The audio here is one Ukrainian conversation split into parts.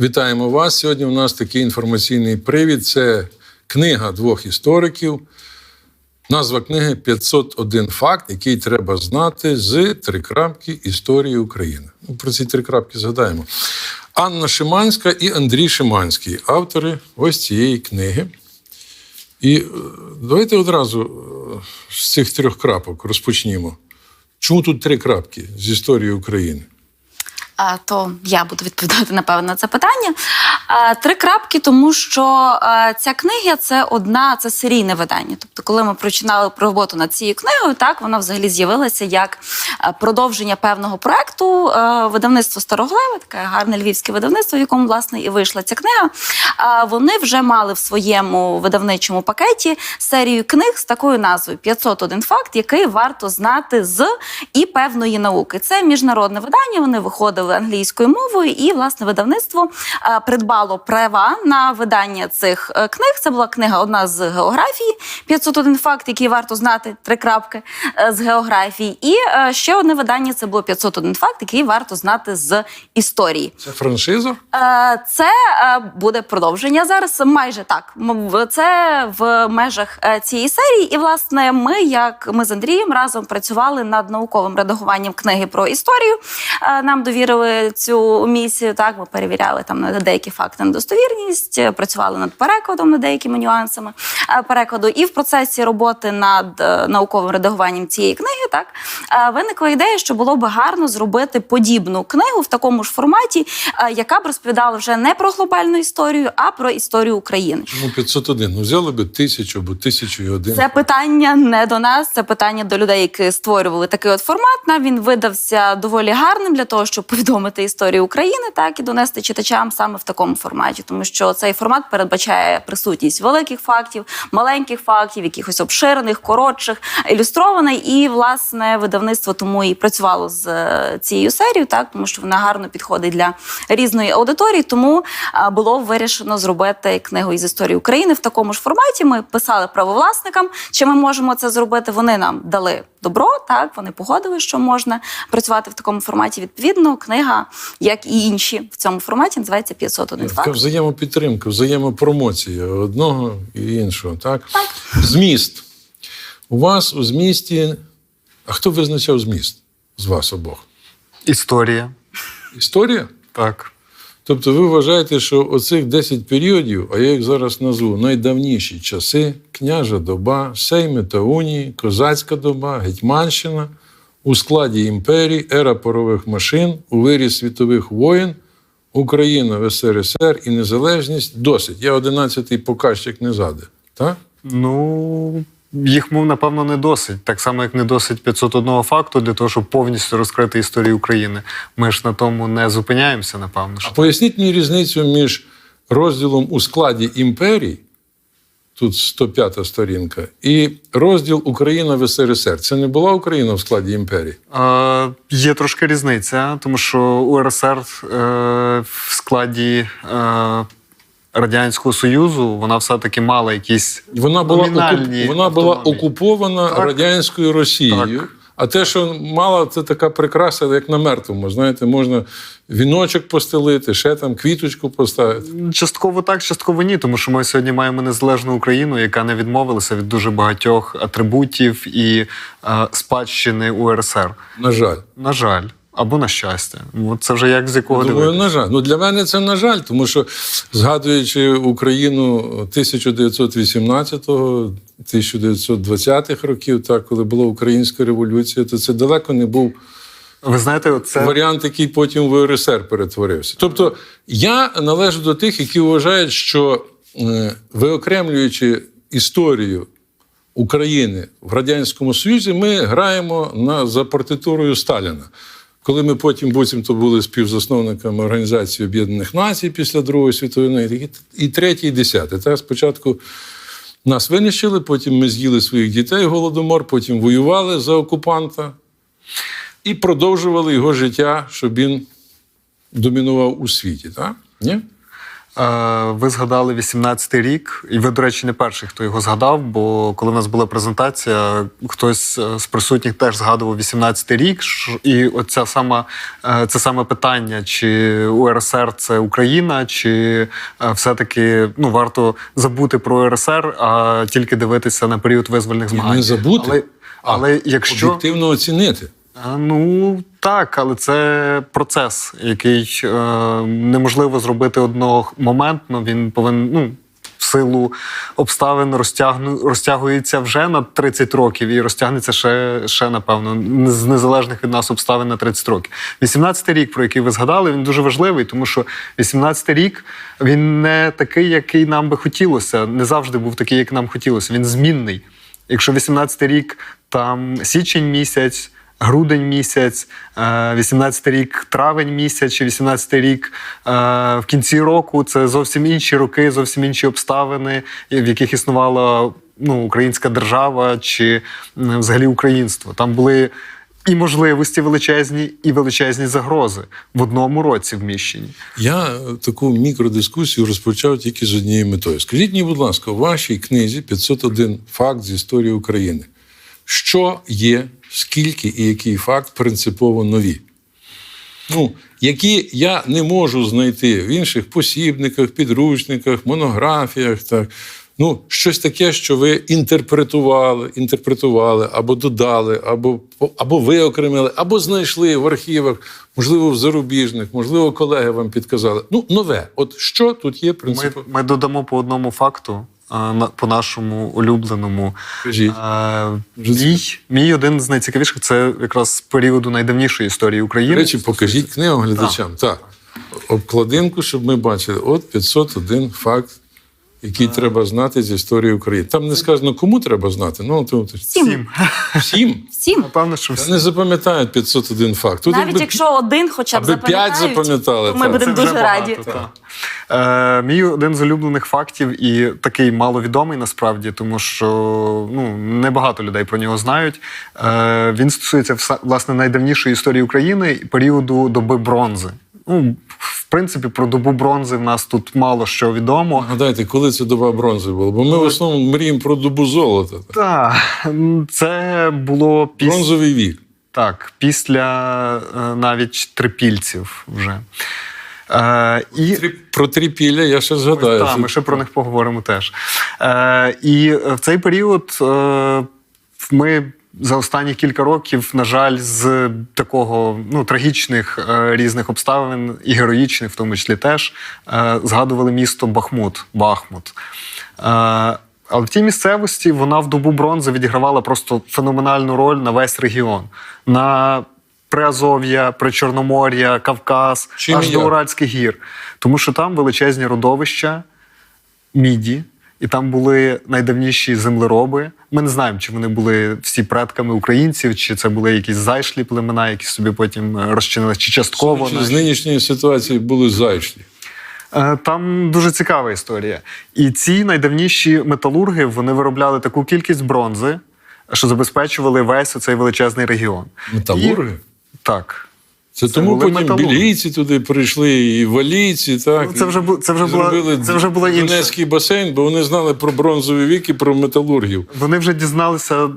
Вітаємо вас. Сьогодні у нас такий інформаційний привід. Це книга двох істориків. Назва книги «501 факт, який треба знати з трикрапки історії України. Ну, Про ці три крапки згадаємо. Анна Шиманська і Андрій Шиманський, автори ось цієї книги. І е, давайте одразу е, з цих трьох крапок розпочнімо. Чому тут три крапки з історії України? То я буду відповідати напевно на це питання. Три крапки, тому що ця книга це одна, це серійне видання. Тобто, коли ми починали роботу над цією книгою, так вона взагалі з'явилася як продовження певного проекту. Видавництво Староглева, таке гарне львівське видавництво, в якому власне і вийшла ця книга. Вони вже мали в своєму видавничому пакеті серію книг з такою назвою «501 факт, який варто знати з і певної науки. Це міжнародне видання. Вони виходили англійською мовою, і власне видавництво е, придбало права на видання цих е, книг. Це була книга одна з географії, 501 факт, який варто знати три крапки е, з географії. І ще одне видання це було 501 факт, який варто знати з історії. Це франшиза? Це буде продовження зараз. Майже так. Це в межах цієї серії. І власне, ми, як ми з Андрієм, разом працювали над науковим редагуванням книги про історію. Нам довірили цю місію. Так, ми перевіряли там на деякі факти на достовірність, е, працювали над перекладом, над деякими нюансами е, перекладу. І в процесі роботи над е, науковим редагуванням цієї книги, так виникла ідея, що було би гарно зробити подібну книгу в такому ж форматі, яка б розповідала вже не про глобальну історію, а про історію України. Чому 501? Ну, взяли би тисячу або тисячу і один. Це питання не до нас, це питання до людей, які створювали такий от формат. Нам він видався доволі гарним для того, щоб повідомити історію України, так і донести читачам саме в такому форматі, тому що цей формат передбачає присутність великих фактів, маленьких фактів, якихось обширених, коротших, ілюстрований. І власне видавництво тому і працювало з е, цією серією, так тому що вона гарно підходить для різної аудиторії. Тому було вирішено зробити книгу із історії України в такому ж форматі. Ми писали правовласникам, чи ми можемо це зробити. Вони нам дали добро. Так вони погодили, що можна працювати в такому форматі. Відповідно, книга, як і інші в цьому форматі, називається 501 Така факт. взаємопідтримка, взаємопромоція одного і іншого. Так? Зміст. У вас у змісті. А хто визначав зміст з вас обох? Історія. Історія? Так. Тобто ви вважаєте, що оцих 10 періодів, а я їх зараз назву найдавніші часи, княжа доба, сейми та унії, козацька доба, гетьманщина, у складі імперії, ера парових машин, у вирі світових воєн, Україна в СРСР і незалежність досить. Я 11-й показчик не задав. Так? Ну, їх, мов, напевно, не досить. Так само, як не досить 501 факту для того, щоб повністю розкрити історію України. Ми ж на тому не зупиняємося, напевно. А поясніть мені різницю між розділом у складі імперій, тут 105 сторінка, і розділ Україна в СРСР. Це не була Україна в складі імперії? Е, є трошки різниця, тому що УРСР е, в складі е, Радянського Союзу вона все-таки мала якісь Вона була, номінальні окуп... Вона була окупована Так. радянською Росією. Так. А те, що мала, це така прикраса, як на мертвому. Знаєте, можна віночок постелити, ще там квіточку поставити. Частково так, частково ні, тому що ми сьогодні маємо незалежну Україну, яка не відмовилася від дуже багатьох атрибутів і е, спадщини УРСР. На жаль. На жаль, або на щастя. От це вже як з якого Думаю, дивитися. на жаль. Ну для мене це на жаль, тому що згадуючи Україну 1918-го, 1920-х років, так, коли була українська революція, то це далеко не був Ви знаєте, це варіант, який потім в УРСР перетворився. Тобто я належу до тих, які вважають, що е, виокремлюючи історію України в Радянському Союзі, ми граємо на, за партитурою Сталіна. Коли ми потім буцімто були співзасновниками Організації Об'єднаних Націй після Другої світової війни, і- третій, і десяте. Так, спочатку нас винищили, потім ми з'їли своїх дітей голодомор, потім воювали за окупанта і продовжували його життя, щоб він домінував у світі. Так? Ні? Е, Ви згадали 18-й рік, і ви, до речі, не перший, хто його згадав. Бо коли в нас була презентація, хтось е, з присутніх теж згадував 18-й рік. І оця сама е, це саме питання, чи УРСР це Україна, чи все-таки ну варто забути про УРСР, а тільки дивитися на період визвольних змагань. не забути, але, але якщо Об'єктивно оцінити. А, Ну так, але це процес, який е, неможливо зробити одного моментно. Він повинен ну, в силу обставин розтягну, розтягується вже на 30 років і розтягнеться ще, ще напевно, з незалежних від нас обставин на 30 років. 18-й рік, про який ви згадали, він дуже важливий, тому що 18-й рік він не такий, який нам би хотілося. Не завжди був такий, як нам хотілося. Він змінний. Якщо 18-й рік там січень місяць, грудень місяць, е, 18-й рік травень місяць, чи 18-й рік е, в кінці року це зовсім інші роки, зовсім інші обставини, в яких існувала ну, українська держава чи взагалі українство. Там були. І можливості величезні, і величезні загрози в одному році вміщені. Я е, таку мікродискусію розпочав тільки з однією метою. Скажіть мені, будь ласка, у вашій книзі 501 факт з історії України. Що є, скільки і який факт принципово нові? Ну, які я не можу знайти в інших посібниках, підручниках, монографіях. Так. Ну, щось таке, що ви інтерпретували, інтерпретували, або додали, або, або виокремили, або знайшли в архівах, можливо, в зарубіжних, можливо, колеги вам підказали. Ну, нове. От що тут є Ми, принципово? ми додамо по одному факту, по нашому улюбленому. Кажіть. Це- мій, мій один з найцікавіших це якраз з періоду найдавнішої історії України. До речі, покажіть книгу глядачам. Так. Обкладинку, щоб ми бачили. От 501 факт, який треба знати з історії України. Там не сказано, кому треба знати. Ну, то, то, Сім. всім. Напевно, що Та всі. Не запам'ятають 501 факт. Тут Навіть якби якщо один хоча б аби п'ять запам'ятали, ми будемо дуже багато, раді. та. Е, мій один з улюблених фактів і такий маловідомий насправді, тому що ну, небагато людей про нього знають. Е, він стосується власне найдавнішої історії України періоду доби бронзи. Ну, в принципі, про добу бронзи в нас тут мало що відомо. Гадайте, коли це доба бронзи була? Бо ми в основному мріємо про добу золота. Так, це було після. Бронзовий вік. Так, після е, навіть трипільців вже. Е, і Про трипілля я ще згадаю. Так, ми ще про них поговоримо теж. Е, і в цей період е, ми за останні кілька років, на жаль, з такого ну, трагічних е, різних обставин і героїчних, в тому числі теж, е, згадували місто Бахмут. Бахмут. Е, але в тій місцевості вона в добу бронзи відігравала просто феноменальну роль на весь регіон. На Приазов'я, Причорномор'я, Кавказ, Чим аж до? Уральських гір. Тому що там величезні родовища, міді, і там були найдавніші землероби. Ми не знаємо, чи вони були всі предками українців, чи це були якісь зайшлі племена, які собі потім е, розчинилися, чи частково. Судячи з нинішньої ситуації були зайшлі. Е, Там дуже цікава історія. І ці найдавніші металурги вони виробляли таку кількість бронзи, що забезпечували весь цей величезний регіон. Металурги? І... Так. Це, Це тому потім металурги. білійці туди прийшли, і валійці, так. Ну, це вже це вже була- це вже була інша. Басейн, бо вони знали про бронзовий вік і про металургів. Вони вже дізналися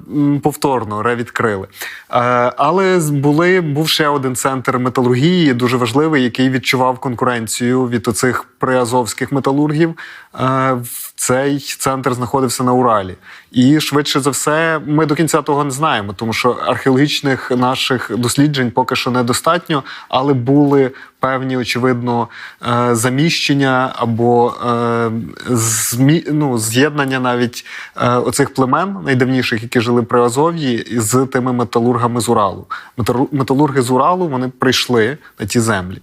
повторно, ревідкрили. Е, Але були, був ще один центр металургії, дуже важливий, який відчував конкуренцію від оцих приазовських металургів. Цей центр знаходився на Уралі. І швидше за все, ми до кінця того не знаємо, тому що археологічних наших досліджень поки що недостатньо, але були певні, очевидно, е, заміщення або е, змі, ну, з'єднання навіть е, оцих племен найдавніших, які жили при Азов'ї, з тими металургами з Уралу. Металу- Металурги з Уралу вони прийшли на ті землі.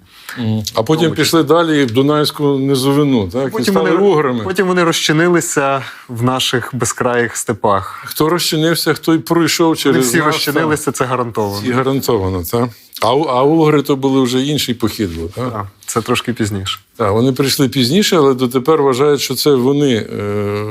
А потім пішли далі в Дунайську низовину, так? і Потім стали вони, уграми. потім вони розчинилися в наших безкраїх степах. Хто розчинився, хто й пройшов Вони через всі нас, розчинилися, це гарантовано. І гарантовано, так? А, а угри то були вже інший похід був, так? Так, це трошки пізніше. Так, вони прийшли пізніше, але дотепер вважають, що це вони е,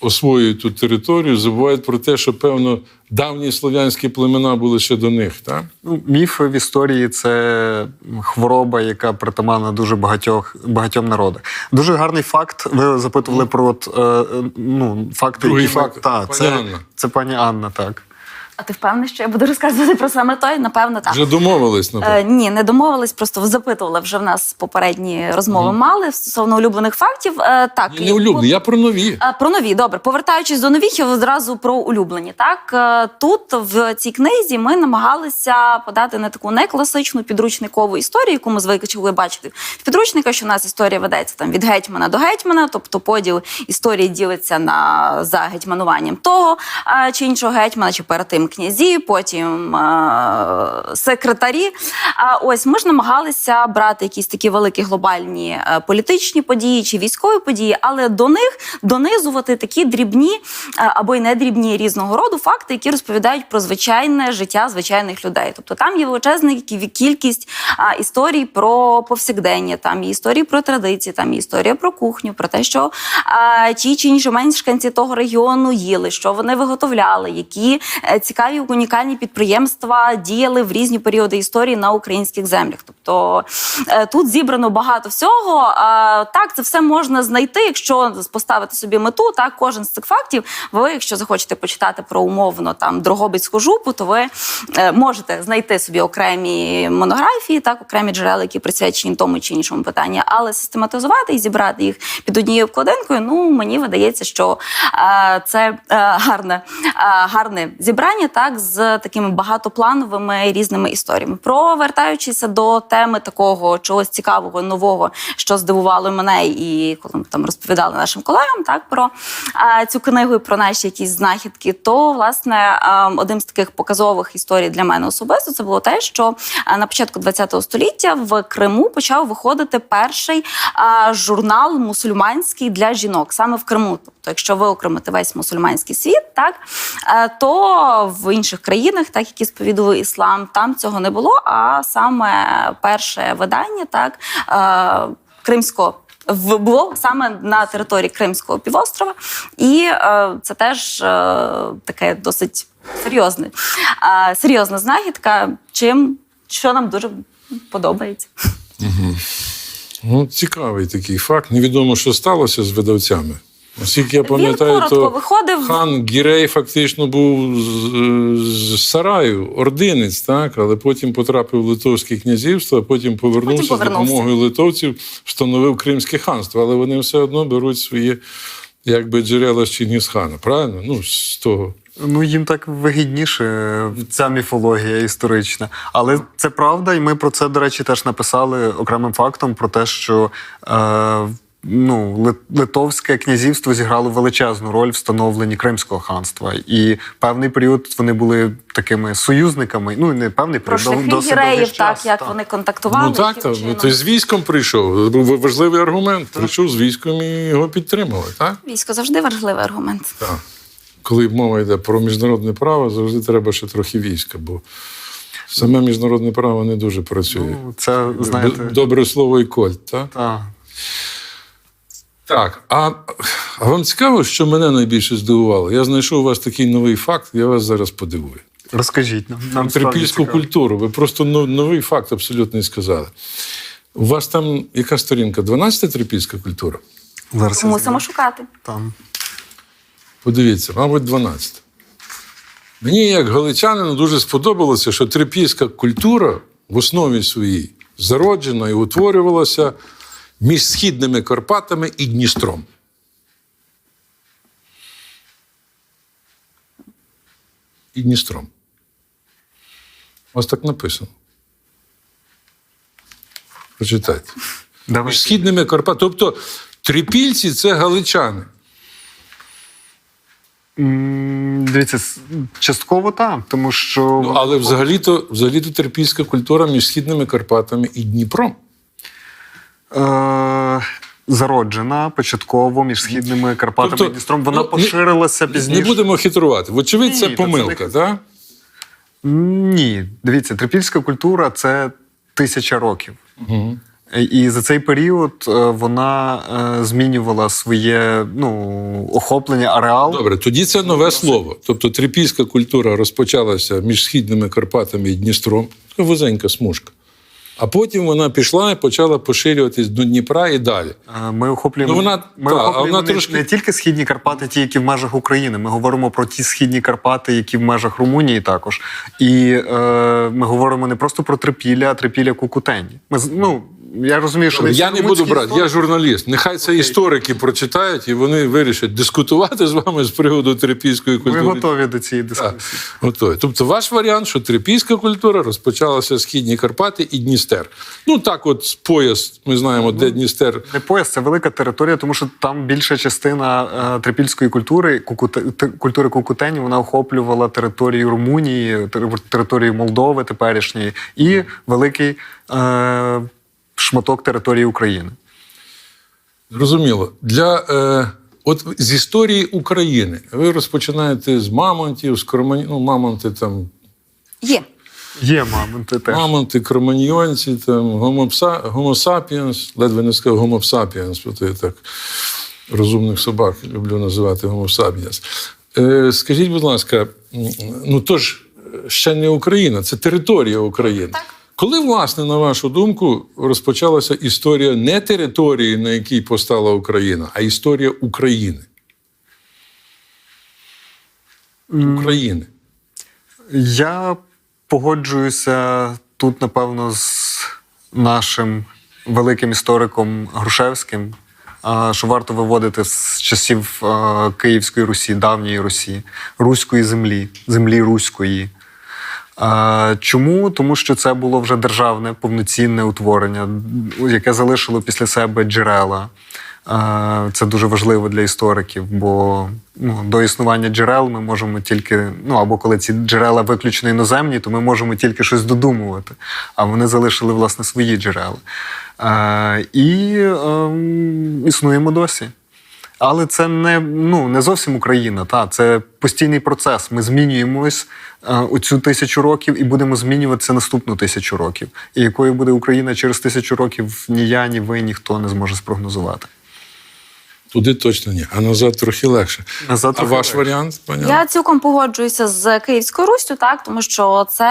освоюють ту територію, забувають про те, що, певно, давні слов'янські племена були ще до них. Так? Ну, міфи в історії це хвороба, яка притаманна дуже багатьох багатьом народам. Дуже гарний факт. Ви запитували про от, е, е, ну, факти. Другий які факт. Та, Пані це, Анна. це пані Анна, так. А ти впевнений, що я буду розказувати про саме той? Напевно, так. Вже домовились, Е, ні, не домовились, просто запитували вже в нас попередні розмови мали стосовно улюблених фактів. Е, так, Ні, не улюблені, я про нові. Е, Про нові, добре. Повертаючись до нових, я одразу про улюблені. Так Е, тут в цій книзі ми намагалися подати не таку не класичну підручникову історію, яку ми звикли бачити в підручниках, що в нас історія ведеться там від гетьмана до гетьмана, тобто поділ історії ділиться на за гетьмануванням того е, чи іншого гетьмана, чи перед тим князі, потім е, секретарі. А ось ми ж намагалися брати якісь такі великі глобальні е, політичні події чи військові події, але до них донизувати такі дрібні е, або й не дрібні різного роду факти, які розповідають про звичайне життя звичайних людей. Тобто там є величезна кількість а, історій про повсякдення, там є історії про традиції, там є історія про кухню, про те, що а, ті чи інші мешканці того регіону їли, що вони виготовляли, які е, цікаві унікальні підприємства діяли в різні періоди історії на українських землях. Тобто е, тут зібрано багато всього. Так, це все можна знайти, якщо поставити собі мету. Так, кожен з цих фактів. Ви, якщо захочете почитати про умовно там Дрогобицьку жупу, то ви е, можете знайти собі окремі монографії, так окремі джерела, які присвячені тому чи іншому питанню, але систематизувати і зібрати їх під однією обкладинкою. Ну мені видається, що е, це гарне, гарне зібрання, так з такими багатоплановими різними історіями. Провертаючися до теми такого чогось цікавого, нового, що здивувало мене, і коли ми там розповідали нашим колегам, так про е, цю книгу і про наші якісь знахідки, то власне е, одним з таких показових історій для мене особисто це було те, що на початку ХХ століття в Криму почав виходити перший е, журнал мусульманський для жінок саме в Криму. Тобто, якщо ви окремите весь мусульманський світ, так е, то в інших країнах, так які сповідували іслам, там цього не було. А саме перше видання, так е, кримського. в- Було саме на території Кримського півострова, і е, це теж е, таке досить серйозне, серйозна знахідка, чим що нам дуже подобається. Ну, цікавий такий факт. Невідомо, що сталося з видавцями. Наскільки я пам'ятаю, то виходив. хан Гірей фактично був з, з Сараю, ординець, так, але потім потрапив в Литовське князівство, а потім повернувся, Потім повернувся. з допомогою литовців, встановив Кримське ханство. Але вони все одно беруть свої якби, джерела з Чингісхана, правильно? Ну, з того. Ну, їм так вигідніше ця міфологія історична. Але це правда, і ми про це, до речі, теж написали окремим фактом про те, що е, ну, Литовське князівство зіграло величезну роль в становленні Кримського ханства. І певний період вони були такими союзниками. Ну, не певний Про період, шляхи досить довгий гіреїв, так як вони контактували. Ну так, так. Ти з військом прийшов. Це був важливий аргумент. Прийшов з військом і його підтримали, так? Військо завжди важливий аргумент. Так. Коли мова йде про міжнародне право, завжди треба ще трохи війська, бо саме міжнародне право не дуже працює. Ну, це, знаєте, Добре слово і кольт, так? та. Так. А, вам цікаво, що мене найбільше здивувало? Я знайшов у вас такий новий факт, я вас зараз подивую. розкажіть нам. нам Трипільську культуру. Ви просто новий факт абсолютно і сказали. У вас там яка сторінка? 12 трипільська культура? Зараз Мусимо знаю. шукати. Там. Подивіться, мабуть, 12. Мені, як галичанину, дуже сподобалося, що трипільська культура в основі своїй зароджена і утворювалася між східними Карпатами і Дністром. І Дністром. Ось так написано. Прочитайте. Давай. Між східними Карпатами. Тобто трипільці це галичани. Дивіться, частково так, тому що Ну, але взагалі-то, взагалі-то терпільська культура між східними Карпатами і Дніпром. Е- зароджена початково між східними Карпатами Тобто, і Дністром. Вона ну, не- поширилася пізніше. Не будемо хитрувати. Вочевидь, це помилка, не- так? Ні, дивіться, трипільська культура це тисяча років. Угу. І за цей період е, вона е, змінювала своє ну, охоплення, ареал. Добре, тоді це нове слово. Тобто трипільська культура розпочалася між східними Карпатами і Дністром, вузенька смужка. А потім вона пішла і почала поширюватись до Дніпра і далі. Ми охоплюємо, Ну, вона- ми та, охоплюємо вона не, трошки- не тільки східні Карпати, ті, які в межах України. Ми говоримо про ті східні Карпати, які в межах Румунії також. І е, ми говоримо не просто про трипілля, а трипілля Кукутені. Ми ну, я розумію, що Я не буду брати, я журналіст. Нехай це історики прочитають і вони вирішать дискутувати з вами з приводу трипільської Ми готові до цієї Так, дискусії. готові. Тобто, ваш варіант, що трипільська культура розпочалася східні Карпати і Дністер. Ну так, от пояс, ми знаємо, де Дністер. Не пояс, це велика територія, тому що там більша частина е, трипільської культури, кукуте, культури кукутені, вона охоплювала територію Румунії, тер- територію Молдови теперішньої і великий е, шматок території України. Зрозуміло. Для, е, от з історії України ви розпочинаєте з мамонтів, з кромані... ну, мамонти там Є. Є мамонти теж. Мамонти, кроманьйонці, там, гомосапіенс, ледве не сказав гомосапіенс, бо то я так розумних собак люблю називати гомосапіенс. Е, скажіть, будь ласка, ну то ж ще не Україна, це територія України. Так. Коли, власне, на вашу думку, розпочалася історія не території, на якій постала Україна, а історія України? України. Я погоджуюся тут, напевно, з нашим великим істориком Грушевським, що варто виводити з часів Київської Русі, давньої Русі, руської землі, землі руської. Чому? Тому що це було вже державне повноцінне утворення, яке залишило після себе джерела. Це дуже важливо для істориків, бо ну, до існування джерел ми можемо тільки, ну або коли ці джерела виключно іноземні, то ми можемо тільки щось додумувати. А вони залишили власне свої джерела. І ем, існуємо досі. Але це не, ну, не зовсім Україна. Та, це постійний процес. Ми змінюємось е, у цю тисячу років і будемо змінюватися наступну тисячу років. І якою буде Україна через тисячу років, ні я, ні ви, ніхто не зможе спрогнозувати. Туди точно ні, а назад трохи легше. Назад а трохи ваш легше. варіант, пані? Я цілком погоджуюся з Київською Руссю, так тому що це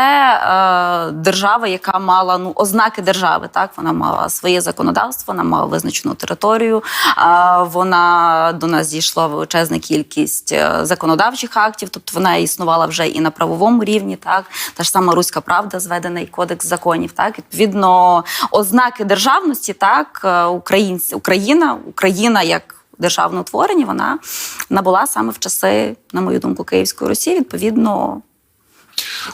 е, держава, яка мала ну ознаки держави. Так вона мала своє законодавство, вона мала визначену територію. Е, вона до нас дійшла величезна кількість е, законодавчих актів, тобто вона існувала вже і на правовому рівні. Так та ж сама руська правда, зведений кодекс законів. Так відповідно ознаки державності, так е, українці, Україна, Україна як державне утворення, вона набула саме в часи, на мою думку, Київської Русі. Відповідно,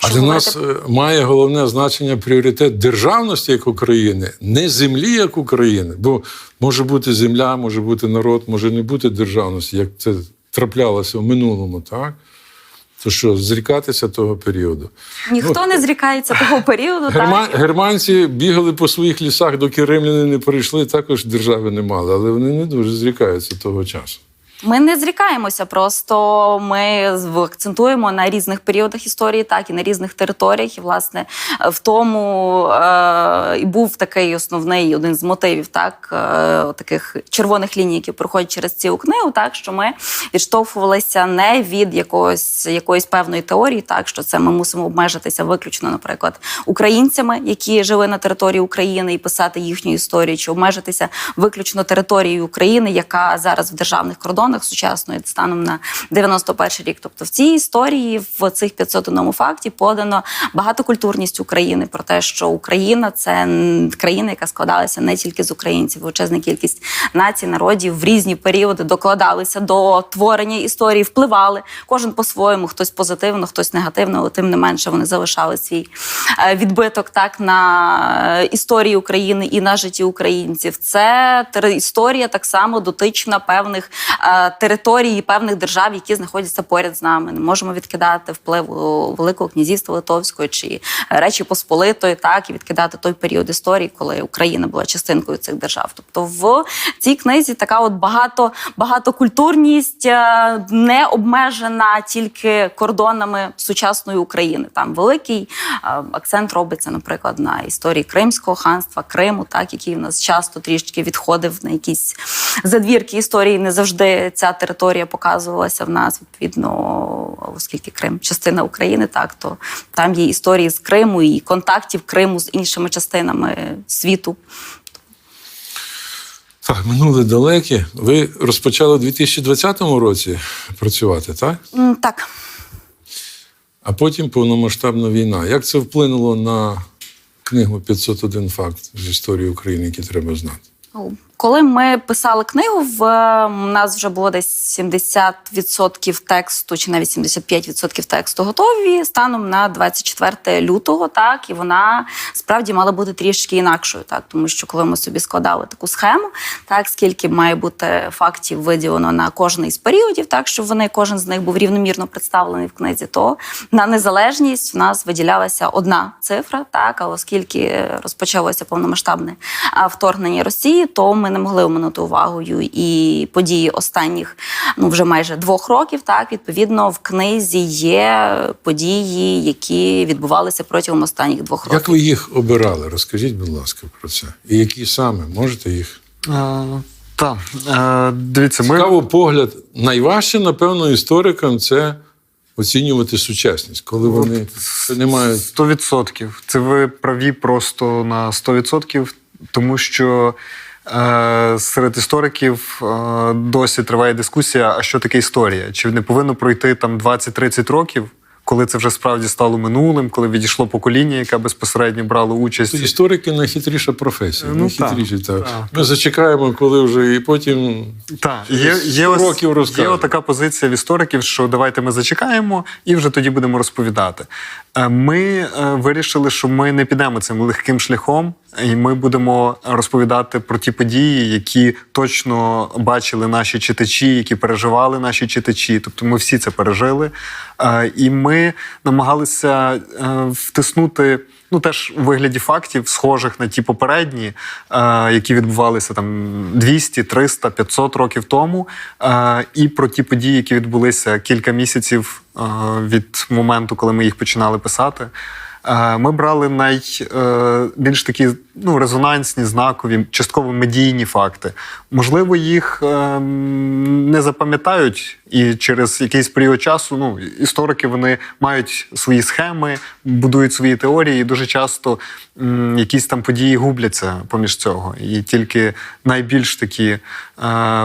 А для нас е, має головне значення пріоритет державності як України, не землі як України. Бо може бути земля, може бути народ, може не бути державності, як це траплялося в минулому, так? То що, зрікатися того періоду. ніхто не зрікається того періоду. Герма... Так. Германці бігали по своїх лісах, доки римляни не прийшли, також держави не мали, але вони не дуже зрікаються того часу. Ми не зрікаємося, просто ми акцентуємо на різних періодах історії, так і на різних територіях. І власне в тому е, і був такий основний один з мотивів, так е, таких червоних ліній, які проходять через цю книгу, так що ми відштовхувалися не від якогось якоїсь певної теорії, так що це ми мусимо обмежитися виключно, наприклад, українцями, які жили на території України, і писати їхню історію, чи обмежитися виключно територією України, яка зараз в державних кордонах сучасної станом на 91 рік. Тобто в цій історії, в цих 501 факті подано багатокультурність України про те, що Україна це країна, яка складалася не тільки з українців, величезна кількість націй, народів в різні періоди докладалися до творення історії, впливали кожен по-своєму, хтось позитивно, хтось негативно, але тим не менше вони залишали свій е, відбиток так на е, історії України і на житті українців. Це історія так само дотична певних е, території певних держав, які знаходяться поряд з нами. Не можемо відкидати впливу Великого князівства Литовського чи Речі Посполитої, так і відкидати той період історії, коли Україна була частинкою цих держав. Тобто в цій книзі така от багато багатокультурність е, не обмежена тільки кордонами сучасної України. Там великий е, акцент робиться, наприклад, на історії Кримського ханства, Криму, так який в нас часто трішки відходив на якісь задвірки історії. Не завжди ця територія показувалася в нас. Відповідно, оскільки Крим частина України, так то там є історії з Криму і контактів Криму з іншими частинами світу. Так, минуле далеке. Ви розпочали у 2020 році працювати, так? Так. А потім повномасштабна війна. Як це вплинуло на книгу «501 факт з історії України, які треба знати? Коли ми писали книгу, в нас вже було десь 70% тексту, чи навіть 75% тексту готові станом на 24 лютого. Так і вона справді мала бути трішки інакшою, так тому що коли ми собі складали таку схему, так скільки має бути фактів виділено на кожний з періодів, так щоб вони кожен з них був рівномірно представлений в книзі, то на незалежність в нас виділялася одна цифра, так але оскільки розпочалося повномасштабне вторгнення Росії, то ми не могли оминути увагою і події останніх ну вже майже двох років. Так відповідно в книзі є події, які відбувалися протягом останніх двох років. Як ви їх обирали? Розкажіть, будь ласка, про це. І які саме можете їх? Е, так, е, дивіться, ми Цікаво погляд. Найважче, напевно, історикам це оцінювати сучасність, коли вони не мають. 100%. Це ви праві просто на 100%, тому що серед істориків е, досі триває дискусія, а що таке історія? Чи не повинно пройти там 20-30 років, коли це вже справді стало минулим, коли відійшло покоління, яке безпосередньо брало участь. Історики найхитріша професія. Ну, найхитріші, так, так. так. Ми зачекаємо, коли вже і потім. Так, є, є, років є розкажемо. така позиція в істориків, що давайте ми зачекаємо і вже тоді будемо розповідати. Е, Ми е, вирішили, що ми не підемо цим легким шляхом, і ми будемо розповідати про ті події, які точно бачили наші читачі, які переживали наші читачі. Тобто ми всі це пережили. Е, І ми намагалися втиснути. Ну, теж у вигляді фактів, схожих на ті попередні, е, які відбувалися там 200, 300, 500 років тому, е, і про ті події, які відбулися кілька місяців е, від моменту, коли ми їх починали писати. Ми брали найбільш такі ну, резонансні, знакові, частково медійні факти. Можливо, їх е, не запам'ятають, і через якийсь період часу ну, історики вони мають свої схеми, будують свої теорії, і дуже часто м, якісь там події губляться поміж цього. І тільки найбільш такі е,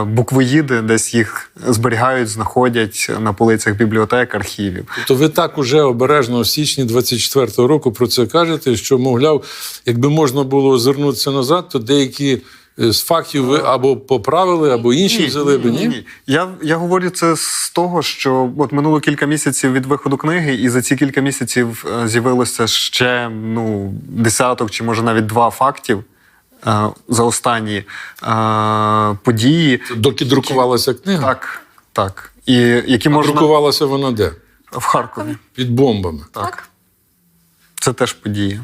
буквоїди десь їх зберігають, знаходять на полицях бібліотек, архівів. Тобто ви так уже обережно в січні 24-го року про це кажете, що, мовляв, якби можна було озирнутися назад, то деякі з фактів ви або поправили, або інші взяли би. Ні? Я, я говорю це з того, що от минуло кілька місяців від виходу книги, і за ці кілька місяців е, з'явилося ще ну, десяток чи може навіть два фактів е, за останні е, події. Доки друкувалася книга, Так, так. І які а можна друкувалася вона де? в Харкові. Під бомбами. Так. Це теж подія.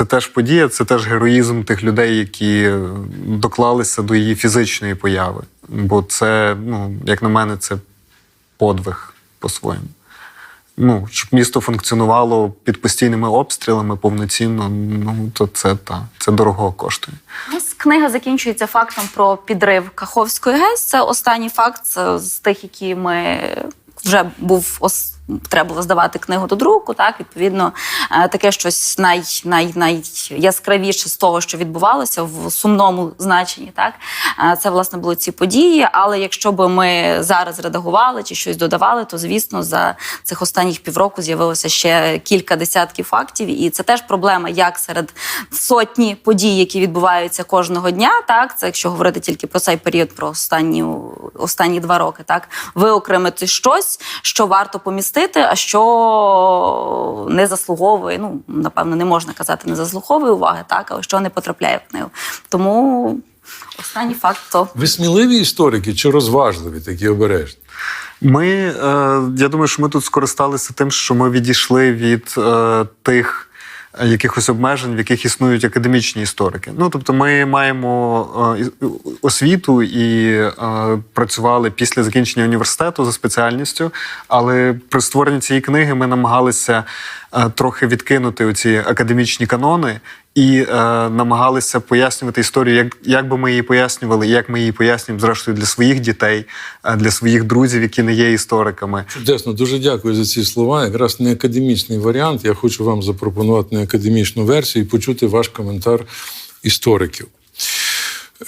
Це теж подія, це теж героїзм тих людей, які доклалися до її фізичної появи. Бо це, ну, як на мене, це подвиг по-своєму. Ну, щоб місто функціонувало під постійними обстрілами повноцінно, ну то це та це дорого коштує. У нас книга закінчується фактом про підрив Каховської ГЕС. Це останній факт з тих, які ми вже був ос... треба було здавати книгу до друку. Так, відповідно, е, таке щось най, най, найяскравіше з того, що відбувалося в сумному значенні. Так, Е, це власне були ці події. Але якщо би ми зараз редагували чи щось додавали, то звісно за цих останніх півроку з'явилося ще кілька десятків фактів, і це теж проблема, як серед сотні подій, які відбуваються кожного дня. Так, це якщо говорити тільки про цей період, про останні, останні два роки, так виокремити щось, що варто помістити, а що не заслуговує. Ну напевно, не можна казати, не заслуговує уваги, так, але що не потрапляє в книгу. Тому. Останній факт то Ви сміливі історики чи розважливі, такі обережні? Ми, е, я думаю, що ми тут скористалися тим, що ми відійшли від е, тих е, якихось обмежень, в яких існують академічні історики. Ну тобто, ми маємо е, освіту і е, працювали після закінчення університету за спеціальністю, але при створенні цієї книги ми намагалися е, трохи відкинути оці академічні канони. І е, намагалися пояснювати історію, як, як би ми її пояснювали, як ми її пояснюємо, зрештою, для своїх дітей, е, для своїх друзів, які не є істориками. Чудесно, дуже дякую за ці слова. Якраз не академічний варіант. Я хочу вам запропонувати не академічну версію і почути ваш коментар істориків.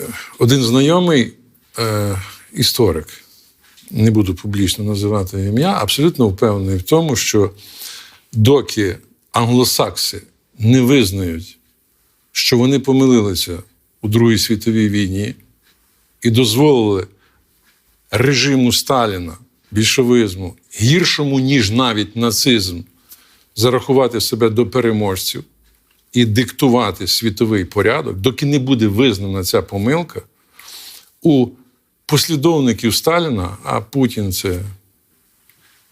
Е, Один знайомий е, історик, не буду публічно називати ім'я, абсолютно впевнений в тому, що доки англосакси не визнають, що вони помилилися у Другій світовій війні і дозволили режиму Сталіна, більшовизму, гіршому, ніж навіть нацизм, зарахувати себе до переможців і диктувати світовий порядок, доки не буде визнана ця помилка, у послідовників Сталіна, а Путін це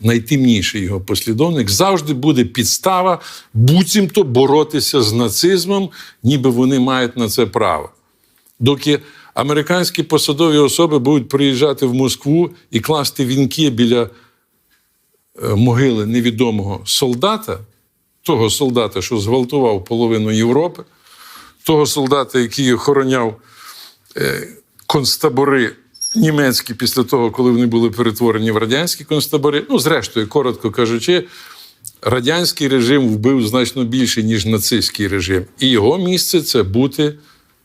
найтемніший його послідовник, завжди буде підстава буцімто боротися з нацизмом, ніби вони мають на це право. Доки американські посадові особи будуть приїжджати в Москву і класти вінки біля е, могили невідомого солдата, того солдата, що зґвалтував половину Європи, того солдата, який охороняв е, концтабори німецькі після того, коли вони були перетворені в радянські концтабори. Ну, зрештою, коротко кажучи, радянський режим вбив значно більше, ніж нацистський режим. І його місце це бути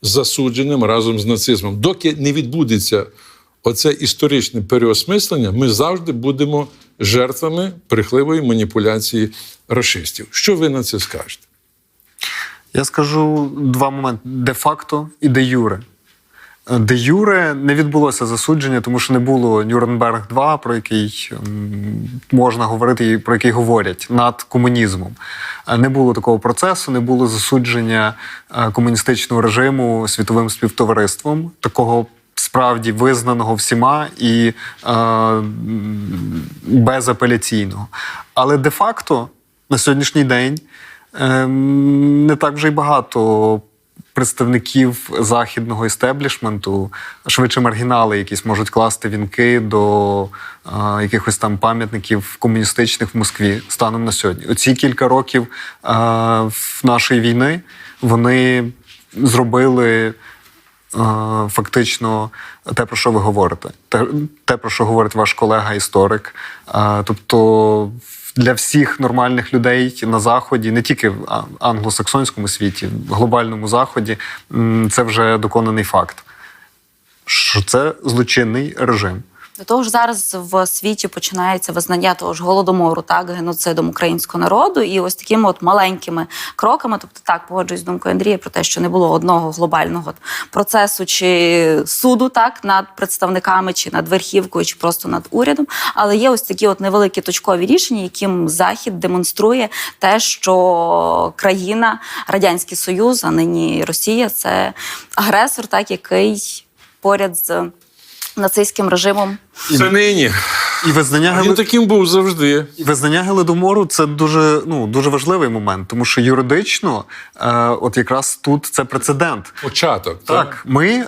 засудженим разом з нацизмом. Доки не відбудеться оце історичне переосмислення, ми завжди будемо жертвами брехливої маніпуляції расистів. Що ви на це скажете? Я скажу два моменти: де-факто і де-юре. Де Юре не відбулося засудження, тому що не було Нюрнберг 2 про який можна говорити і про який говорять над комунізмом. Е, Не було такого процесу, не було засудження е, комуністичного режиму світовим співтовариством, такого справді визнаного всіма і е, безапеляційного. Але де-факто на сьогоднішній день ем, не так вже й багато представників західного істеблішменту, швидше маргінали, якісь можуть класти вінки до е, якихось там пам'ятників комуністичних в Москві станом на сьогодні. Оці кілька років е, нашої війни вони зробили. е, Фактично, те, про що ви говорите, те, те про що говорить ваш колега-історик. Е, Тобто, для всіх нормальних людей на заході, не тільки в англосаксонському світі, в глобальному заході, це вже доконаний факт, що це злочинний режим. До того ж, зараз в світі починається визнання того ж голодомору, так геноцидом українського народу, і ось такими от маленькими кроками. Тобто, так погоджуюсь з думкою Андрія про те, що не було одного глобального процесу чи суду, так над представниками, чи над верхівкою, чи просто над урядом. Але є ось такі от невеликі точкові рішення, яким захід демонструє те, що країна Радянський Союз, а нині Росія, це агресор, так який поряд з нацистським режимом Це нині. І визнання Він гели- таким був завжди. І Визнання Голодомору це дуже ну дуже важливий момент, тому що юридично, е, от якраз тут це прецедент. Початок. Так, ми е,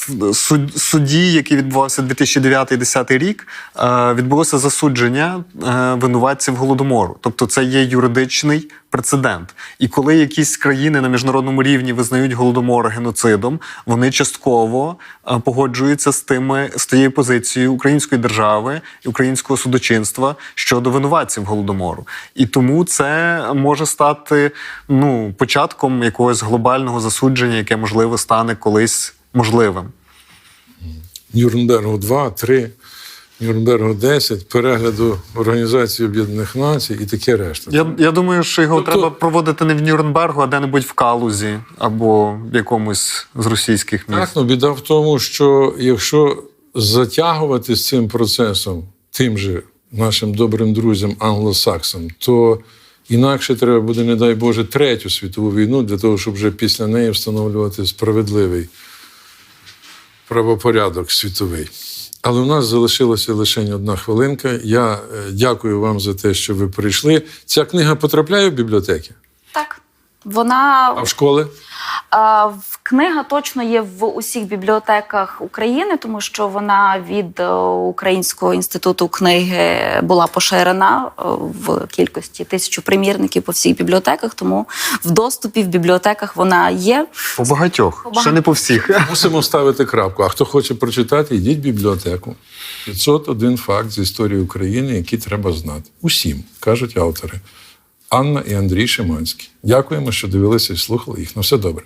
в суд- суді, який відбувався 2009-2010 рік, е, відбулося засудження е, винуватців голодомору. Тобто, це є юридичний прецедент. І коли якісь країни на міжнародному рівні визнають голодомор геноцидом, вони частково е, погоджуються з тими з тією позицією української держави і українського судочинства щодо винуватців голодомору. І тому це може стати ну початком якогось глобального засудження, яке можливо стане колись можливим. Нюрнбергу 2, 3, Нюрнбергу 10, перегляду Організації Об'єднаних Націй і таке решта. Я, я думаю, що його Тобто- треба проводити не в Нюрнбергу, а де-небудь в Калузі або в якомусь з російських міст. Так, ну біда в тому, що якщо затягувати з цим процесом тим же нашим добрим друзям англосаксам, то інакше треба буде, не дай Боже, третю світову війну для того, щоб вже після неї встановлювати справедливий правопорядок світовий. Але у нас залишилася лише одна хвилинка. Я е, дякую вам за те, що ви прийшли. Ця книга потрапляє в бібліотеки, Так. Вона а в школи? Е, в- Книга точно є в усіх бібліотеках України, тому що вона від е, Українського інституту книги була поширена е, в кількості тисячу примірників по всіх бібліотеках. Тому в доступі в бібліотеках вона є. По багатьох, По багатьох. ще не по всіх. Мусимо ставити крапку. А хто хоче прочитати, йдіть в бібліотеку. 501 факт з історії України, який треба знати. Усім, кажуть автори. Анна і Андрій Шиманський. Дякуємо, що дивилися і слухали їх. На все добре.